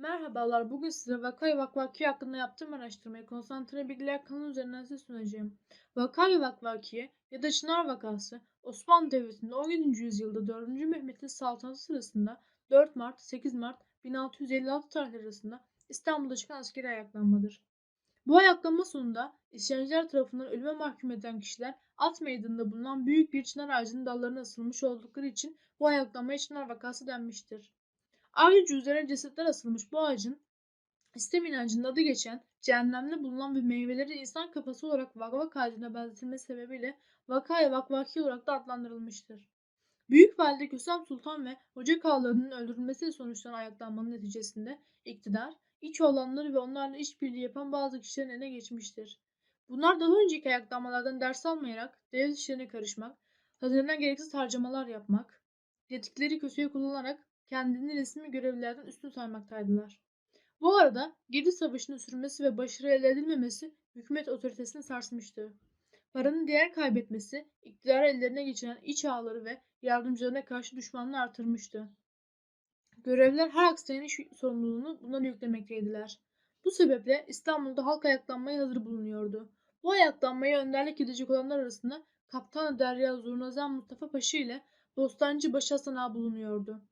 Merhabalar, bugün size Vakayı Vakvaki hakkında yaptığım araştırmayı konsantre bilgiler kanalı üzerinden size sunacağım. Vakayı Vakvaki ya da Çınar Vakası, Osmanlı Devleti'nde 17. yüzyılda 4. Mehmet'in saltanatı sırasında 4 Mart 8 Mart 1656 tarihleri arasında İstanbul'da çıkan askeri ayaklanmadır. Bu ayaklanma sonunda isyancılar tarafından ölüme mahkum edilen kişiler at meydanında bulunan büyük bir çınar ağacının dallarına asılmış oldukları için bu ayaklanmaya Çınar Vakası denmiştir. Ayrıca üzerine cesetler asılmış bu ağacın İslam inancında adı geçen cehennemde bulunan ve meyveleri insan kafası olarak vakvak ağacına benzetilmesi sebebiyle vakaya vakvaki olarak da adlandırılmıştır. Büyük Valide Kösem Sultan ve Hoca Kağalarının öldürülmesiyle sonuçlanan ayaklanmanın neticesinde iktidar, iç olanları ve onlarla işbirliği yapan bazı kişilerin eline geçmiştir. Bunlar daha önceki ayaklanmalardan ders almayarak devlet işlerine karışmak, hazinadan gereksiz harcamalar yapmak, yetkilileri kötüye kullanarak kendini resmi görevlilerden üstün saymaktaydılar. Bu arada Gedi Savaşı'nın sürmesi ve başarı elde edilmemesi hükümet otoritesini sarsmıştı. Paranın değer kaybetmesi, iktidarı ellerine geçiren iç ağları ve yardımcılarına karşı düşmanlığı artırmıştı. Görevliler her aksayının sorumluluğunu bunlara yüklemekteydiler. Bu sebeple İstanbul'da halk ayaklanmaya hazır bulunuyordu. Bu ayaklanmaya önderlik edecek olanlar arasında Kaptan Derya Zurnazan Mustafa Paşa ile Bostancı Başı Hasan bulunuyordu.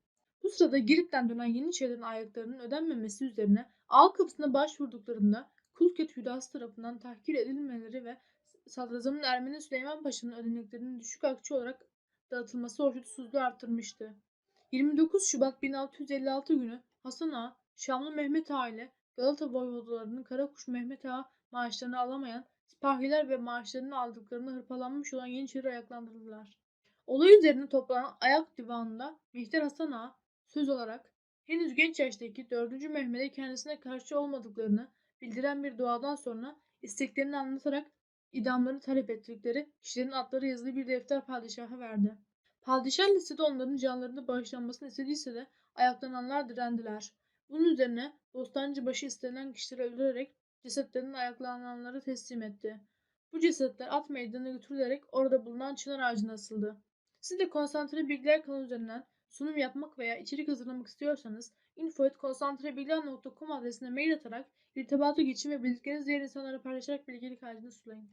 Bu sırada Girit'ten dönen Yeniçerilerin ayaklarının ödenmemesi üzerine ağ kapısına başvurduklarında Kulket Hüdası tarafından tahkir edilmeleri ve Sadrazamın Ermeni Süleyman Paşa'nın ödeneklerinin düşük akçe olarak dağıtılması hoşnutsuzluğu arttırmıştı. 29 Şubat 1656 günü Hasan Ağa, Şamlı Mehmet Ağa ile Galata voyvodalarının Karakuş Mehmet Ağa maaşlarını alamayan sipahiler ve maaşlarını aldıklarını hırpalanmış olan Yeniçeri ayaklandırdılar. Olay üzerine toplanan ayak divanında Mihter Hasan Ağa söz olarak henüz genç yaştaki 4. Mehmet'e kendisine karşı olmadıklarını bildiren bir duadan sonra isteklerini anlatarak idamlarını talep ettikleri kişilerin adları yazılı bir defter padişaha verdi. Padişah listede onların canlarını bağışlanmasını istediyse de ayaklananlar direndiler. Bunun üzerine Bostancıbaşı istenilen kişileri öldürerek cesetlerini ayaklananlara teslim etti. Bu cesetler at meydanına götürülerek orada bulunan çınar ağacına asıldı. Siz de konsantre bilgiler kanalı üzerinden sunum yapmak veya içerik hazırlamak istiyorsanız info.konsantrebilgiler.com adresine mail atarak irtibata geçin ve bildiklerinizi diğer insanlara paylaşarak bilgilik halinde sulayın.